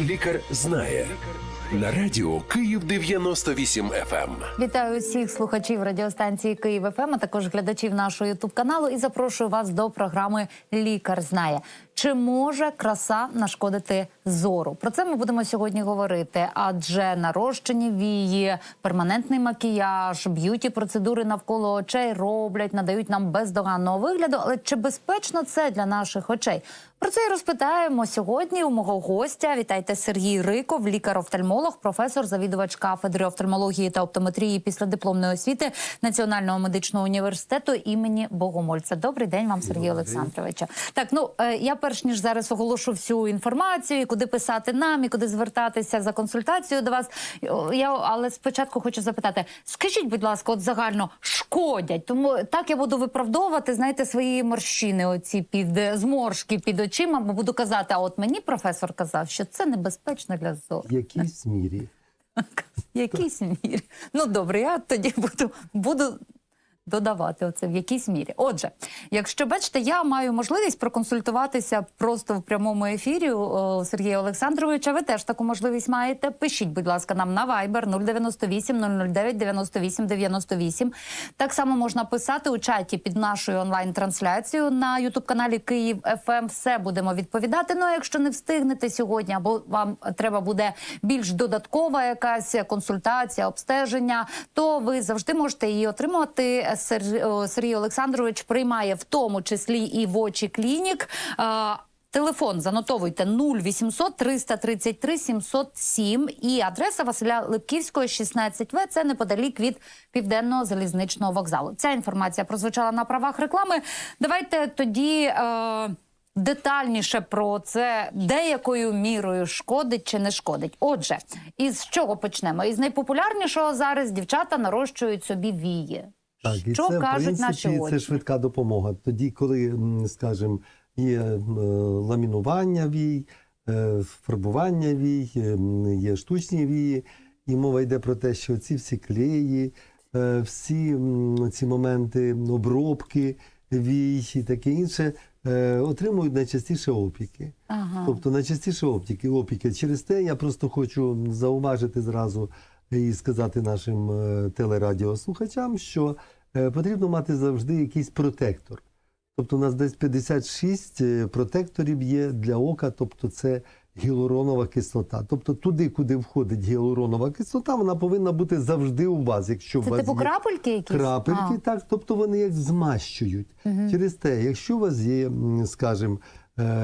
Лікар знає на радіо Київ 98 FM. Вітаю усіх слухачів радіостанції Київ ФМ, а також глядачів нашого ютуб каналу. І запрошую вас до програми Лікар знає. Чи може краса нашкодити зору? Про це ми будемо сьогодні говорити. Адже нарощені вії, перманентний макіяж, б'юті процедури навколо очей роблять, надають нам бездоганного вигляду. Але чи безпечно це для наших очей? Про це і розпитаємо сьогодні у мого гостя. Вітайте Сергій Риков, лікар-офтальмолог, професор, завідувач кафедри офтальмології та оптометрії після дипломної освіти Національного медичного університету імені Богомольця. Добрий день вам, Сергій Олександровича. Так, ну е, я перш ніж зараз оголошу всю інформацію, і куди писати нам, і куди звертатися за консультацією до вас. Я але спочатку хочу запитати: скажіть, будь ласка, от загально шкодять, тому так я буду виправдовувати, знаєте, свої морщини, оці під е, зморшки під очима, бо буду казати, а от мені професор казав, що це небезпечно для зору. В якійсь мірі. В якійсь мірі. Ну добре, я тоді буду, буду додавати оце в якійсь мірі. Отже, якщо бачите, я маю можливість проконсультуватися просто в прямому ефірі у Сергія Олександровича. Ви теж таку можливість маєте. Пишіть, будь ласка, нам на Viber 098 009 98 98. Так само можна писати у чаті під нашою онлайн-трансляцією на Ютуб каналі Київ ФМ. Все будемо відповідати. Ну, а якщо не встигнете сьогодні, або вам треба буде більш додаткова якась консультація, обстеження, то ви завжди можете її отримувати. Сер- Сергій Олександрович приймає в тому числі і в очі клінік. Телефон занотовуйте 0800 333 707 і адреса Василя Липківського, 16В. Це неподалік від південного залізничного вокзалу. Ця інформація прозвучала на правах реклами. Давайте тоді. Е- Детальніше про це деякою мірою шкодить чи не шкодить. Отже, із чого почнемо? Із найпопулярнішого зараз дівчата нарощують собі вії. Так, і що це, в кажуть принципі, наші очі? Це швидка допомога. Тоді, коли, скажімо, є е, ламінування вій, е, фарбування вій, е, є штучні вії, і мова йде про те, що ці всі клеї, всі ці моменти обробки вій і таке інше отримують найчастіше опіки. Ага. Тобто найчастіше оптики, опіки. Через те я просто хочу зауважити зразу і сказати нашим е, телерадіослухачам, що е, потрібно мати завжди якийсь протектор. Тобто у нас десь 56 е, протекторів є для ока, тобто це гіалуронова кислота. Тобто туди, куди входить гіалуронова кислота, вона повинна бути завжди у вас. Якщо Це у вас типу є крапельки якісь? крапельки, А. так, тобто вони як змащують. Через те, якщо у вас є, скажімо,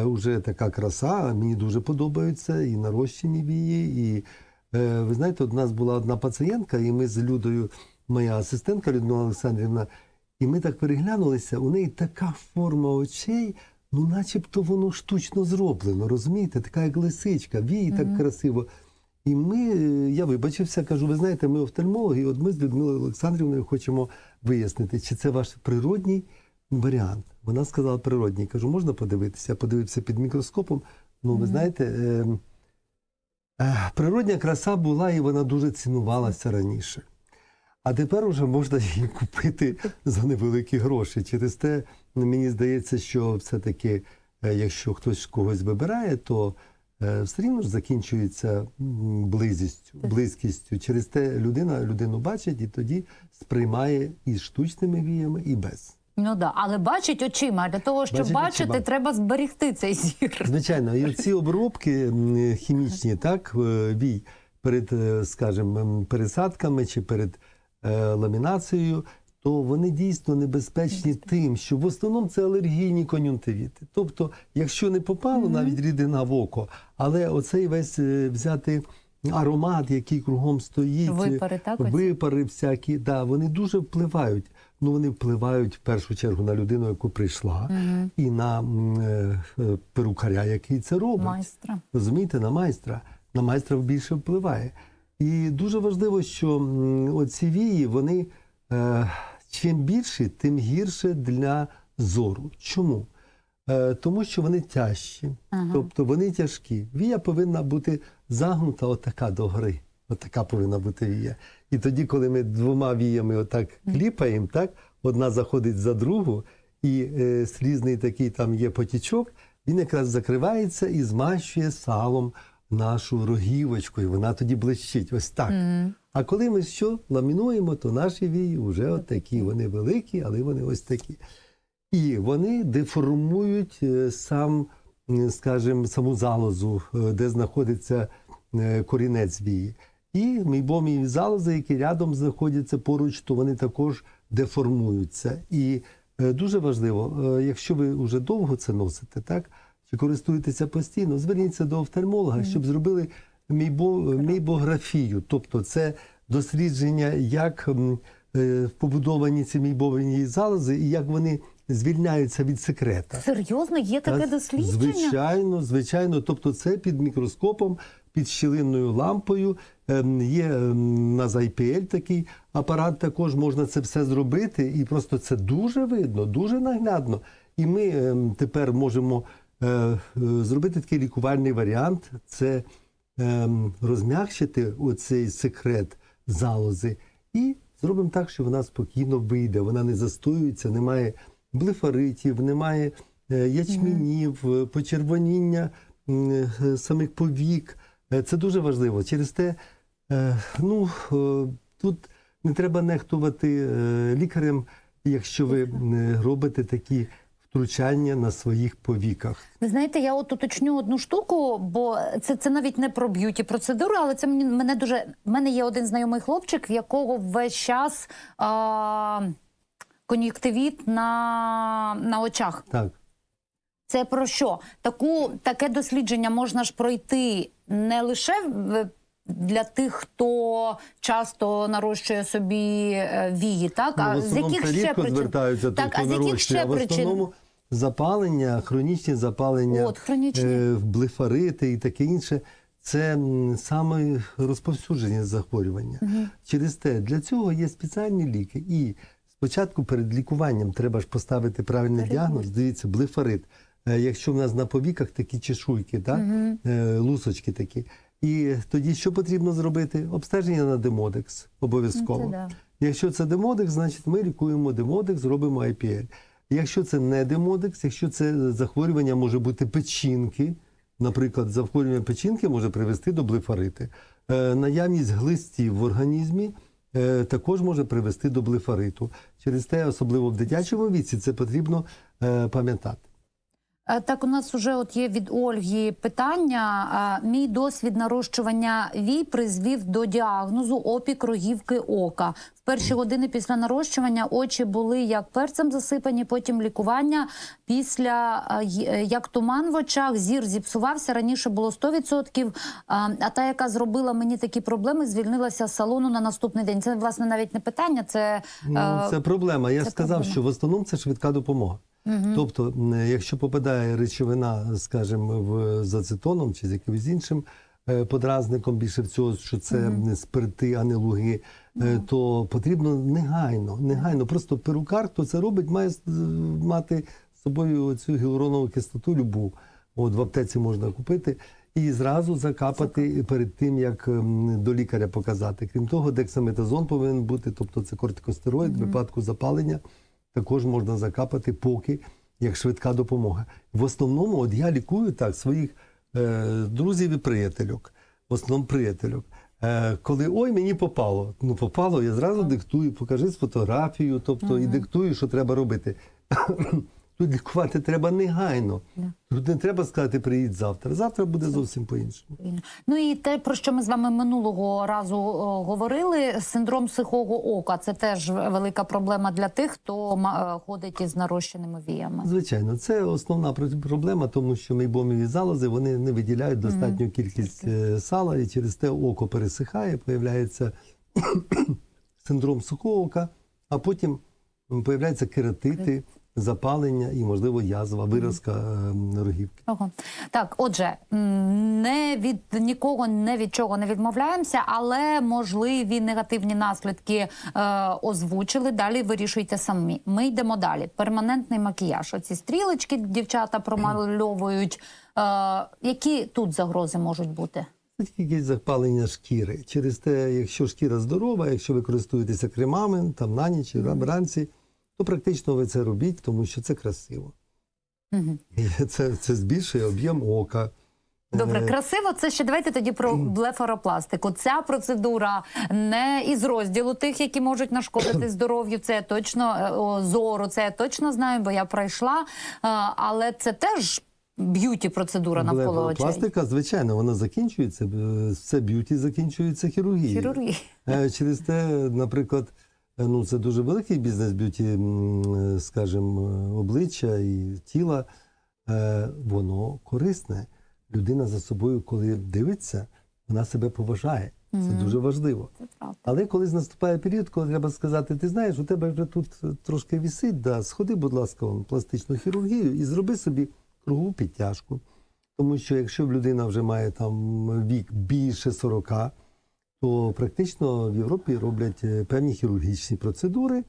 уже така краса, мені дуже подобаються і нарощені вії, і ви знаєте, у нас була одна пацієнтка, і ми з Людою, моя асистентка Людмила Олександрівна, і ми так переглянулися, у неї така форма очей, ну начебто воно штучно зроблено, розумієте? Така як лисичка, вії так красиво. І ми, е, я вибачився, кажу, ви знаєте, ми офтальмологи, і от ми з Людмилою Олександрівною хочемо вияснити, чи це ваш природній варіант. Вона сказала природній. Кажу, можна подивитися? Я подивився під мікроскопом. Ну, ви знаєте, е, е, природня краса була і вона дуже цінувалася раніше. А тепер уже можна її купити за невеликі гроші. Через те мені здається, що все-таки, е, якщо хтось когось вибирає, то е, все рівно ж закінчується близістю, близькістю. Через те людина людину бачить і тоді сприймає і штучними віями, і без. Ну да, але бачить очима. Для того, щоб Бачить бачити, очима. треба зберегти цей зір. Звичайно, і ці обробки хімічні, так, е, вій перед, е, скажімо, пересадками чи перед е, ламінацією, то вони дійсно небезпечні тим, що в основному це алергійні кон'юнктивіти. Тобто, якщо не попало навіть рідина в око, але оцей весь взяти аромат, який кругом стоїть, Випари, так, випари всякі, да, вони дуже впливають. Ну, вони впливають в першу чергу на людину, яку прийшла, і на е, е, перукаря, який це робить. Майстра. Розумієте, на майстра. На майстра більше впливає. І дуже важливо, що оці вії, вони е, чим більші, тим гірше для зору. Чому? Е, тому що вони тяжчі, тобто вони тяжкі. Вія повинна бути загнута отака догори. Отака повинна бути вія. І тоді, коли ми двома віями отак кліпаємо, так, одна заходить за другу, і е, слізний такий там є потічок, він якраз закривається і змащує салом нашу рогівочку, і вона тоді блищить. Ось так. А коли ми що ламінуємо, то наші вії вже от такі. Вони великі, але вони ось такі. І вони деформують е, сам, скажімо, саму залозу, е, де знаходиться е, корінець вії. І мейбомі залози, які рядом знаходяться поруч, то вони також деформуються. І е, дуже важливо, е, якщо ви вже довго це носите, так чи користуєтеся постійно, зверніться до офтальмолога, щоб зробили мейбо, мейбографію, тобто це дослідження, як е, побудовані ці мейбові залози і як вони звільняються від секрета. Серйозно, є таке дослідження? Звичайно, звичайно. Тобто, це під мікроскопом, під щілинною лампою. Ем, Є ем, на IPL такий апарат, також можна це все зробити, і просто це дуже видно, дуже наглядно. І ми ем, тепер можемо е, зробити такий лікувальний варіант: це розм'якшити оцей секрет залози і зробимо так, що вона спокійно вийде, вона не застоюється, немає блефаритів, немає е, ячмінів, е, почервоніння самих повік. Е, Це дуже важливо. Через те, е, ну, е, тут не треба нехтувати лікарем, якщо ви робите такі втручання на своїх повіках. Ви знаєте, я от уточню одну штуку, бо це, це навіть не про б'юті процедуру, але це мені мене дуже. В мене є один знайомий хлопчик, в якого весь час а, кон'юктивіт на, на очах. Так. Це про що? Таку таке дослідження можна ж пройти не лише для тих, хто часто нарощує собі е, вії, так Ну, а з яких ще причин? звертаються Так, тих, а з яких нарощує. ще а в основному запалення, хронічні запалення, От, хронічні. е, блефарити і таке інше. Це саме розповсюджені захворювання. Через те для цього є спеціальні ліки. І спочатку перед лікуванням треба ж поставити правильний діагноз. Дивіться, блефарит. Е, Якщо в нас на повіках такі чешуйки, так? е, лусочки такі. І тоді що потрібно зробити? Обстеження на демодекс обов'язково. Ну, да. Якщо це демодекс, значить ми лікуємо демодекс, зробимо IPL. Якщо це не демодекс, якщо це захворювання може бути печінки, наприклад, захворювання печінки може привести до блефарити. Е, наявність глистів в організмі також може привести до блефариту. Через те, особливо в дитячому віці, це потрібно пам'ятати. Е, Так, у нас вже от є від Ольги питання. Мій досвід нарощування вій призвів до діагнозу опік рогівки ока. В перші години після нарощування очі були як перцем засипані, потім лікування. Після е, як туман в очах, зір зіпсувався. Раніше було 100%, а, та, яка зробила мені такі проблеми, звільнилася з салону на наступний день. Це власне навіть не питання. Це Ну, е, це проблема. Я це сказав, проблема. що в основному це швидка допомога. Тобто, якщо попадає речовина, скажімо, в з ацетоном чи з якимось іншим е, подразником, більше всього, що це не спирти, а не луги, е, то потрібно негайно, негайно. Просто перукар, хто це робить, має мати з собою цю гіалуронову кислоту любу. От в аптеці можна купити. І зразу закапати перед тим, як ем, до лікаря показати. Крім того, дексаметазон повинен бути, тобто це кортикостероїд в випадку запалення також можна закапати поки як швидка допомога. В основному, от я лікую так своїх е, друзів і приятельок, в основному приятельок. Е, коли ой, мені попало. Ну, попало, я зразу диктую, покажи з фотографією, тобто і диктую, що треба робити. Тут лікувати треба негайно. Тут не треба сказати, приїдь завтра. Завтра буде зовсім по-іншому. Ну і те, про що ми з вами минулого разу о, говорили, синдром сухого ока. Це теж велика проблема для тих, хто ма- е, ходить із нарощеними віями. Звичайно, це основна пр- проблема, тому що мейбомові залози вони не виділяють достатню кількість е, сала, і через те око пересихає, появляється синдром сухого ока, а потім появляються кератити, запалення і, можливо, язва, виразка е, рогівки. Ого. Так, отже, не від нікого не від чого не відмовляємося, але можливі негативні наслідки е, озвучили. Далі вирішуйте самі. Ми йдемо далі. Перманентний макіяж. Оці стрілочки дівчата промальовують. Е, які тут загрози можуть бути? Це тільки запалення шкіри. Через те, якщо шкіра здорова, якщо ви користуєтеся кремами там на ніч, вранці, то практично ви це робіть, тому що це красиво. І це, це збільшує об'єм ока. Добре, Е, красиво. Це ще давайте тоді про блефаропластику. Ця процедура не із розділу тих, які можуть нашкодити здоров'ю. Це я точно е, зору. Це я точно знаю, бо я пройшла. Е, Але це теж б'юті процедура навколо очей. Пластика, звичайно, вона закінчується. Все б'юті закінчується хірургією. Хірургія. Через те, наприклад, ну це дуже великий бізнес б'юті, е, скажімо, е, обличчя і тіла. Е, Воно корисне. Людина за собою, коли дивиться, вона себе поважає. Це Мгм. дуже важливо. Це правда. Але коли наступає період, коли треба сказати, ти знаєш, у тебе вже тут е, трошки вісить, да, сходи, будь ласка, в пластичну хірургію і зроби собі кругову підтяжку. Тому що якщо людина вже має там вік більше 40, то практично в Європі роблять е, певні хірургічні процедури,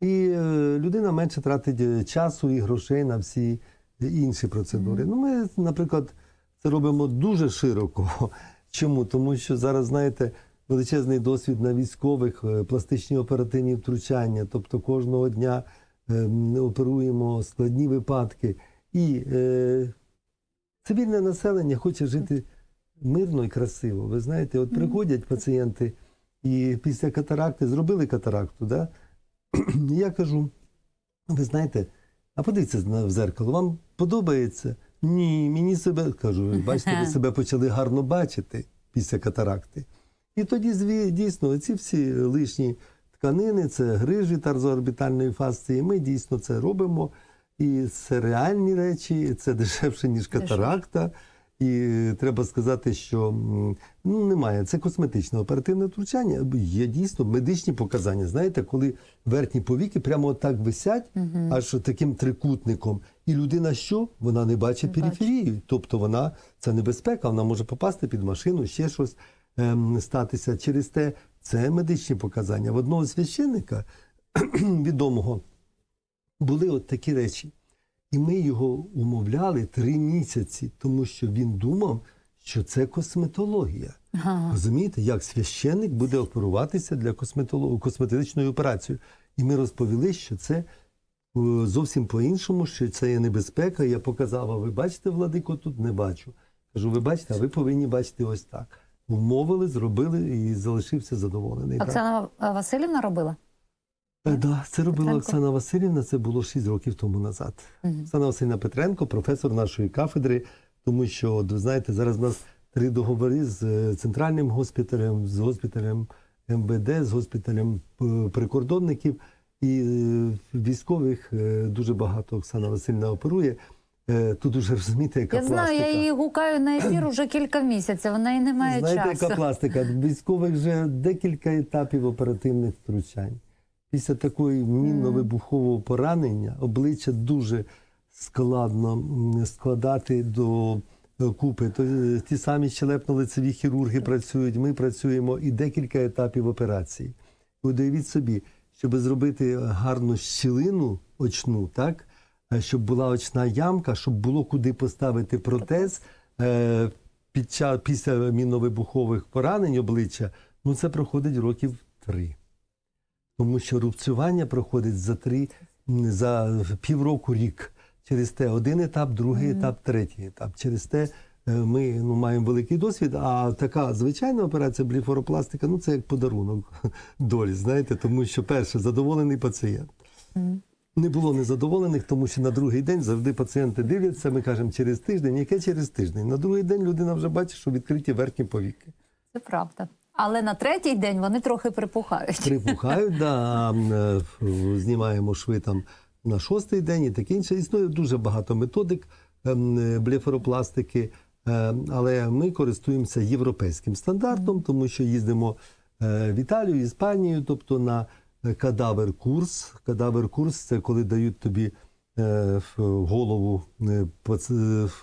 і е, людина менше тратить е, часу і грошей на всі інші процедури. Ну, ми, наприклад, це робимо дуже широко. Чому? Тому що зараз, знаєте, величезний досвід на військових, пластичні оперативні втручання, тобто кожного дня е, оперуємо складні випадки. І е, цивільне населення хоче жити мирно і красиво. Ви знаєте, от приходять пацієнти і після катаракти зробили катаракту, да? І я кажу: ви знаєте, а подивіться на- в зеркало, вам подобається? Ні, мені себе кажу, бачите, ви себе почали гарно бачити після катаракти. І тоді дійсно ці всі лишні тканини, це грижі тарзоорбітальної фасції. Ми дійсно це робимо. І це реальні речі, це дешевше, ніж катаракта. І треба сказати, що ну, немає. Це косметичне оперативне втручання. Є дійсно медичні показання. Знаєте, коли верхні повіки прямо отак висять, аж таким трикутником. І людина що? Вона не бачить Не бачить. периферію. Тобто вона це небезпека, вона може попасти під машину, ще щось ем, статися. Через те це медичні показання. В одного священника відомого були от такі речі. І ми його умовляли три місяці, тому що він думав, що це косметологія. Ага. Розумієте, як священник буде оперуватися для косметолог... косметичною операцією. І ми розповіли, що це е, зовсім по-іншому, що це є небезпека. Я показав, а ви бачите, владико, тут не бачу. Кажу, ви бачите, а ви повинні бачити ось так. Умовили, зробили і залишився задоволений. Оксана Васильівна робила? Е, Да, це робила Петренко? Оксана Васильівна, це було 6 років тому назад. Мгм. Оксана Васильівна Петренко, професор нашої кафедри, тому що, ви знаєте, зараз у нас три договори з е, центральним госпіталем, з госпіталем МВД, з госпіталем е, прикордонників і військових дуже багато Оксана Васильівна оперує. Тут уже розумієте, яка Я знаю, пластика. я її гукаю на ефір уже кілька місяців. Вона і не має Знаєте, часу. яка пластика? Військових вже декілька етапів оперативних втручань. Після такої мінно-вибухового поранення обличчя дуже складно складати до е, купи. Е, ті самі щелепно-лицеві хірурги працюють, ми працюємо і декілька етапів операції. Уявіть собі, щоб зробити гарну щілину очну, так? е, щоб була очна ямка, щоб було куди поставити протез під час, після мінно-вибухових поранень обличчя, ну це проходить років три. Тому що рубцювання проходить за три, за півроку рік. Через те один етап, другий етап, третій етап. Через те е, ми ну, маємо великий досвід, а така звичайна операція бліфоропластика, ну це як подарунок долі, знаєте, тому що перше задоволений пацієнт. Не було незадоволених, тому що на другий день завжди пацієнти дивляться. Ми кажемо через тиждень, яке через тиждень. На другий день людина вже бачить, що відкриті верхні повіки. Це правда. Але на третій день вони трохи припухають. Припухають, да, е, знімаємо шви там на шостий день і таке інше. Існує дуже багато методик ем, е, блефаропластики, е, але ми користуємося європейським стандартом, тому що їздимо в Італію, Іспанію, тобто на е, кадавер-курс. Кадавер-курс це коли дають тобі в голову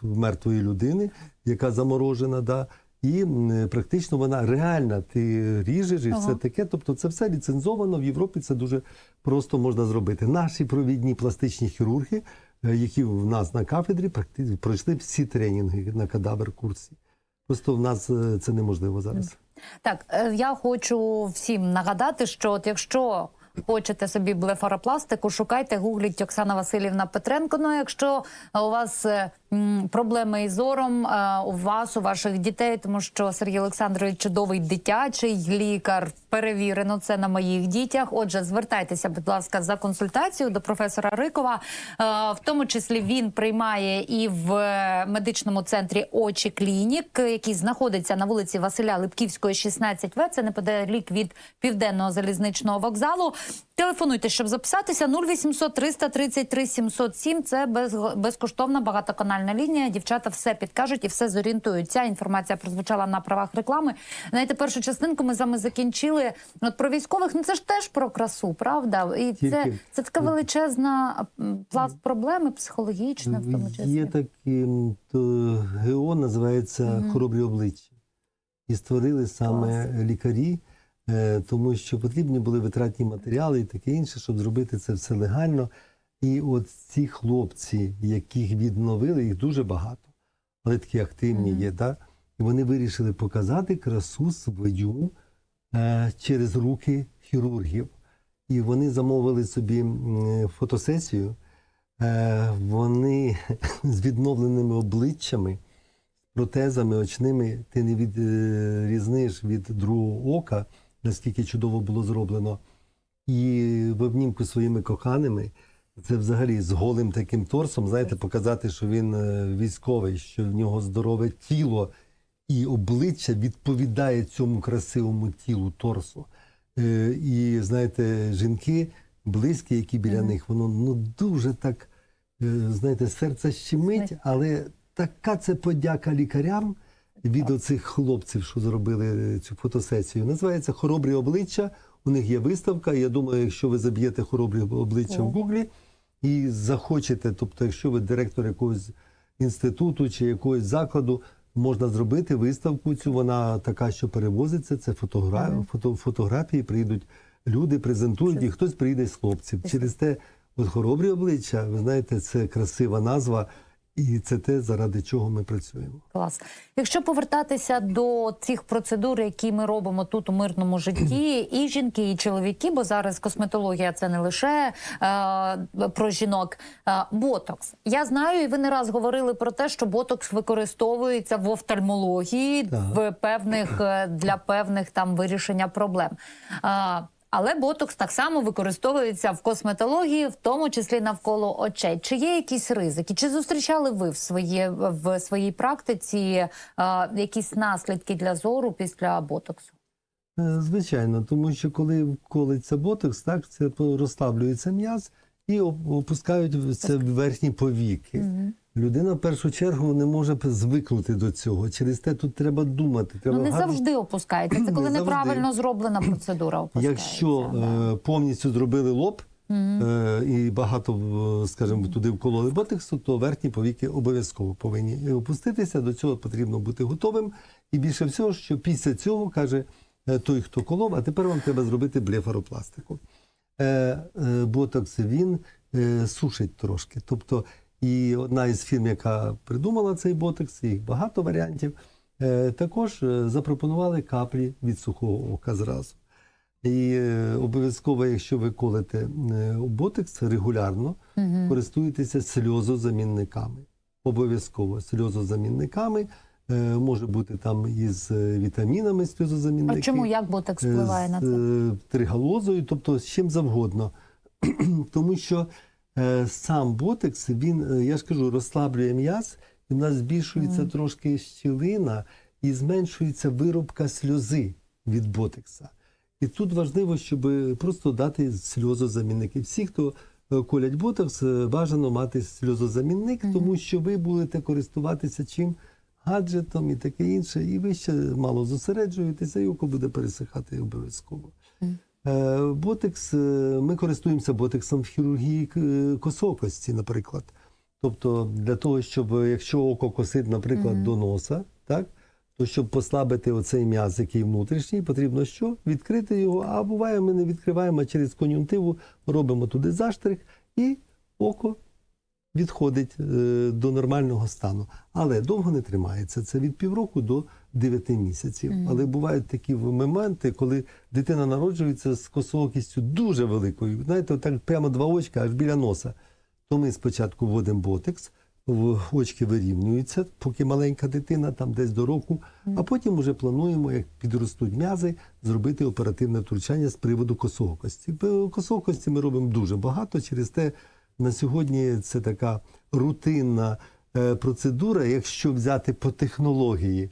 мертвої людини, яка заморожена. Да, і практично вона реальна. Ти ріжеш і Ага. все таке. Тобто, це все ліцензовано в Європі. Це дуже просто можна зробити. Наші провідні пластичні хірурги, е, які в нас на кафедрі, практи- пройшли всі тренінги на кадавер курсі. Просто в нас е, це неможливо зараз. Так, е, я хочу всім нагадати, що от якщо хочете собі блефаропластику, шукайте, гугліть Оксана Васильівна Петренко. Ну, якщо у вас проблеми із зором е, у вас, у ваших дітей, тому що Сергій Олександрович чудовий дитячий лікар. Перевірено це на моїх дітях. Отже, звертайтеся, будь ласка, за консультацією до професора Рикова. Е, В тому числі він приймає і в медичному центрі очі клінік, який знаходиться на вулиці Василя Липківської, 16В. Це неподалік від південного залізничного вокзалу. Телефонуйте, щоб записатися 0800 333 707. Це без, безкоштовна багатоканальна лінія. Дівчата все підкажуть і все зорієнтують. Ця інформація прозвучала на правах реклами. Знаєте, першу частинку ми з вами закінчили. От про військових, ну це ж теж про красу, правда? І це, це така величезна пласт проблеми, психологічна, в тому числі. Є такий то ГО, називається Хоробрі обличчя. І створили саме лікарі, е, тому що потрібні були витратні матеріали і таке інше, щоб зробити це все легально. І от ці хлопці, яких відновили, їх дуже багато, але такі активні є, так? І вони вирішили показати красу свою е, через руки хірургів. І вони замовили собі фотосесію. Е, Вони з відновленими обличчями, протезами очними, ти не відрізниш від другого ока, наскільки чудово було зроблено. І в обнімку своїми коханими, це взагалі з голим таким торсом, знаєте, показати, що він е, військовий, що в нього здорове тіло і обличчя відповідає цьому красивому тілу торсу. Е, І знаєте, жінки близькі, які біля них, воно ну дуже так, е, знаєте, серце щемить, але така це подяка лікарям від оцих хлопців, що зробили цю фотосесію. Називається Хоробрі обличчя. У них є виставка. Я думаю, якщо ви заб'єте хоробрі обличчя в Гуглі і захочете, тобто, якщо ви директор якогось інституту чи якогось закладу, можна зробити виставку. Цю вона така, що перевозиться. Це фотогра... фото... фотографії. Прийдуть люди, презентують, і хтось прийде з хлопців. Через те, от хоробрі обличчя, ви знаєте, це красива назва, і це те, заради чого ми працюємо. Клас. Якщо повертатися до цих процедур, які ми робимо тут у мирному житті, і жінки, і чоловіки, бо зараз косметологія це не лише е, про жінок. Е, ботокс. Я знаю, і ви не раз говорили про те, що ботокс використовується в офтальмології Так. в певних е, для певних там вирішення проблем. Е, але ботокс так само використовується в косметології, в тому числі навколо очей. Чи є якісь ризики? Чи зустрічали ви в своє в своїй практиці е, якісь наслідки для зору після ботоксу? Е, Звичайно, тому що коли колиться ботокс, так це розслаблюється м'яз і опускають це в верхні повіки. Людина в першу чергу не може звикнути до цього. Через те тут треба думати. Треба Ну не гарно- завжди опускається. Це коли Не завжди. неправильно зроблена процедура. Опускається. Якщо да. е, повністю зробили лоб е, і багато, скажімо, туди вкололи ботексу, то верхні повіки обов'язково повинні опуститися. До цього потрібно бути готовим. І більше всього, що після цього каже е, той, хто колов, а тепер вам треба зробити блефаропластику. Е, е, ботокс він е, сушить трошки. Тобто, і одна із фірм, яка придумала цей ботокс, їх багато варіантів, е, також е, запропонували каплі від сухого ока зразу. І е, обов'язково, якщо ви колите ботекс регулярно, користуйтеся сльозозамінниками. Обов'язково сльозозамінниками. Може бути там із вітамінами сльозозамінники. А чому як ботокс Е, впливає на це? тригалозою, тобто з чим завгодно. Тому що сам ботекс, він, е, я ж кажу, розслаблює м'яз, і в нас збільшується трошки щілина і зменшується виробка сльози від ботекса. І тут важливо, щоб просто дати сльозозамінники. Всі, хто е, колять ботокс, е, бажано мати сльозозамінник, тому що ви будете користуватися чим гаджетом і таке інше, і ви ще мало зосереджуєтеся, і око буде пересихати обов'язково. Е, Ботекс, е, ми користуємося ботексом в хірургії е, косокості, наприклад. Тобто, для того, щоб е, якщо око косить, наприклад, до носа, так, то щоб послабити оцей м'яз, який внутрішній, потрібно що? Відкрити його, а буває, ми не відкриваємо а через кон'юнктиву, робимо туди заштрих, і око відходить е, до нормального стану. Але довго не тримається. Це від півроку до 9 місяців. Але бувають такі моменти, коли дитина народжується з косоокістю дуже великою. Знаєте, так прямо два очка аж біля носа. То ми спочатку вводимо ботекс, очки вирівнюються, поки маленька дитина, там десь до року. А потім вже плануємо, як підростуть м'язи, зробити оперативне втручання з приводу косоокості. Косоокості ми робимо дуже багато. Через те на сьогодні це така рутинна е, процедура, якщо взяти по технології.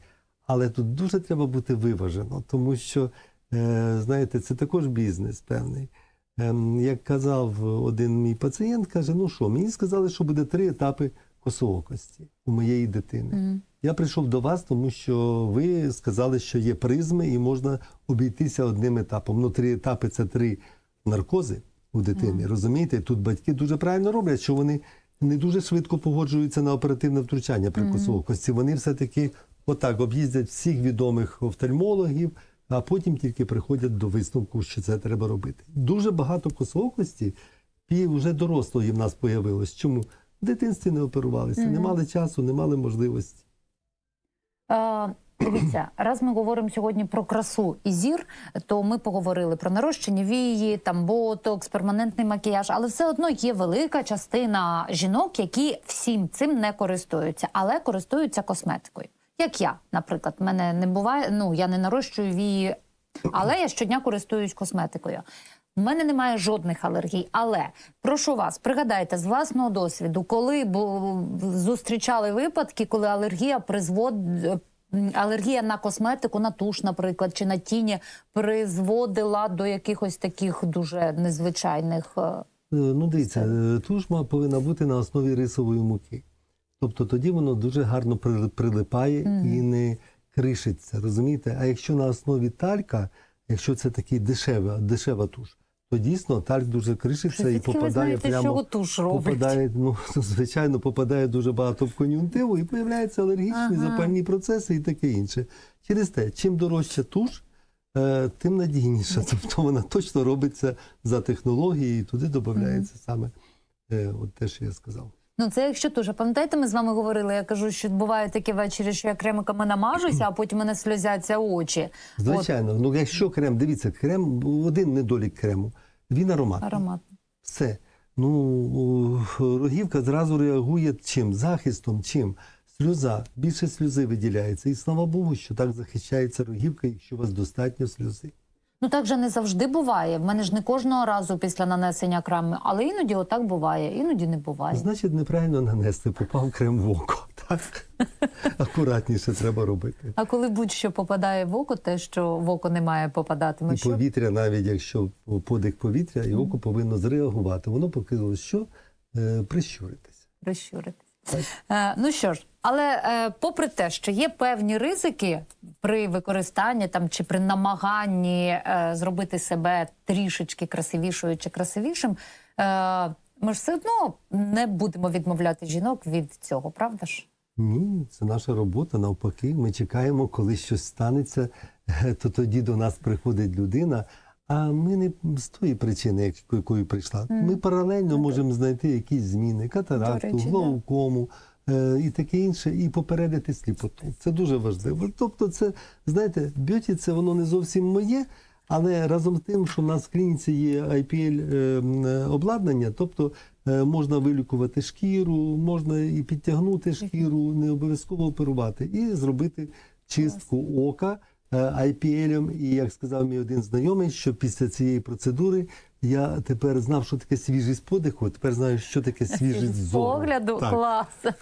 Але тут дуже треба бути виважено, тому що, е, знаєте, це також бізнес певний. Ем, Як казав один мій пацієнт, каже: ну що, мені сказали, що буде три етапи косоокості у моєї дитини. Я прийшов до вас, тому що ви сказали, що є призми і можна обійтися одним етапом. Ну, три етапи це три наркози у дитини. Розумієте? Тут батьки дуже правильно роблять, що вони не дуже швидко погоджуються на оперативне втручання при косоокості. Вони все-таки отак об'їздять всіх відомих офтальмологів, а потім тільки приходять до висновку, що це треба робити. Дуже багато косоокості і вже дорослої в нас появилось. Чому? В дитинстві не оперувалися, не мали часу, не мали можливості. Е, Дивіться, раз ми говоримо сьогодні про красу і зір, то ми поговорили про нарощення вії, там ботокс, перманентний макіяж, але все одно є велика частина жінок, які всім цим не користуються, але користуються косметикою. Як я, наприклад, мене не буває, ну я не нарощую вії, але я щодня користуюсь косметикою. У мене немає жодних алергій, але прошу вас, пригадайте з власного досвіду, коли бу- зустрічали випадки, коли алергія призвод... алергія на косметику, на туш, наприклад, чи на тіні призводила до якихось таких дуже незвичайних. е, Е, Ну, дивіться, е, туш ма- повинна бути на основі рисової муки. Тобто тоді воно дуже гарно при- прилипає і не кришиться, розумієте? А якщо на основі талька, якщо це такий дешева, дешева туш, то дійсно тальк дуже кришиться і Звідки ви попадає знаєте, прямо. що туш робить? Попадає, ну, звичайно, попадає дуже багато в кон'юнктиву і появляються алергічні Ага. запальні процеси і таке інше. Через те, чим дорожча туш, е, тим надійніше. Тобто вона точно робиться за технологією, і туди додається саме е, от те, що я сказав. Ну, це якщо. А Пам'ятаєте, ми з вами говорили, я кажу, що буває такі вечері, що я кремиками намажуся, а потім мене сльозяться очі. Звичайно, ну якщо крем, дивіться, крем, один недолік крему, він От, ароматний. аромат. Все. Ну, рогівка зразу реагує чим? Захистом, чим? Сльоза. Більше сльози виділяється. І слава Богу, що так захищається рогівка, якщо у вас достатньо сльози. Ну так же не завжди буває. В мене ж не кожного разу після нанесення крему, але іноді отак буває, іноді не буває. Значить, неправильно нанести, попав крем в око. Так? Акуратніше треба робити. А коли будь-що попадає в око, те, що в око не має попадати, ми І що? повітря, навіть якщо подих повітря, і око повинно зреагувати. Воно показало, що е, прищуритися. Е, ну що ж, але е, попри те, що є певні ризики при використанні там чи при намаганні е, зробити себе трішечки красивішою чи красивішим, е, ми ж все одно не будемо відмовляти жінок від цього, правда ж? Ні, це наша робота. Навпаки, ми чекаємо, коли щось станеться, то тоді до нас приходить людина. А ми не з тої причини, як- якою прийшла. Ми паралельно можемо знайти якісь зміни, катаракту, глаукому е, і таке інше, і попередити сліпоту. Це дуже важливо. Тобто, це знаєте, б'юті це воно не зовсім моє. Але разом з тим, що в нас в клініці є IPL е, е, обладнання, тобто е, можна вилікувати шкіру, можна і підтягнути шкіру, не обов'язково оперувати, і зробити чистку ока е, IPL. І як сказав мій один знайомий, що після цієї процедури я тепер знав, що таке свіжість подиху, тепер знаю, що таке свіжість зору. погляду Так. клас.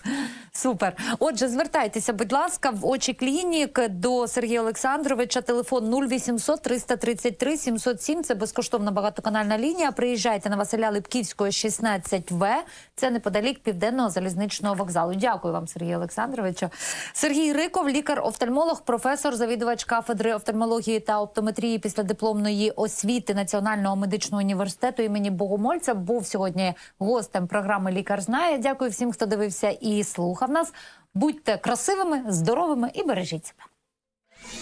Супер. Отже, звертайтеся, будь ласка, в очі клінік до Сергія Олександровича. Телефон 0800 333 707. Це безкоштовна багатоканальна лінія. Приїжджайте на Василя Липківського, 16В. Це неподалік південного залізничного вокзалу. Дякую вам, Сергію Олександровичу. Сергій Риков, лікар-офтальмолог, професор, завідувач кафедри офтальмології та оптометрії після дипломної освіти Національного медичного університету імені Богомольця, був сьогодні гостем програми Лікар знає. Дякую всім, хто дивився і слухав нас. Будьте красивими, здоровими і бережіть себе.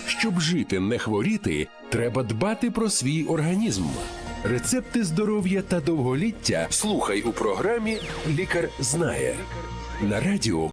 Щоб жити, не хворіти, треба дбати про свій організм. Рецепти здоров'я та довголіття слухай у програмі Лікар знає на радіо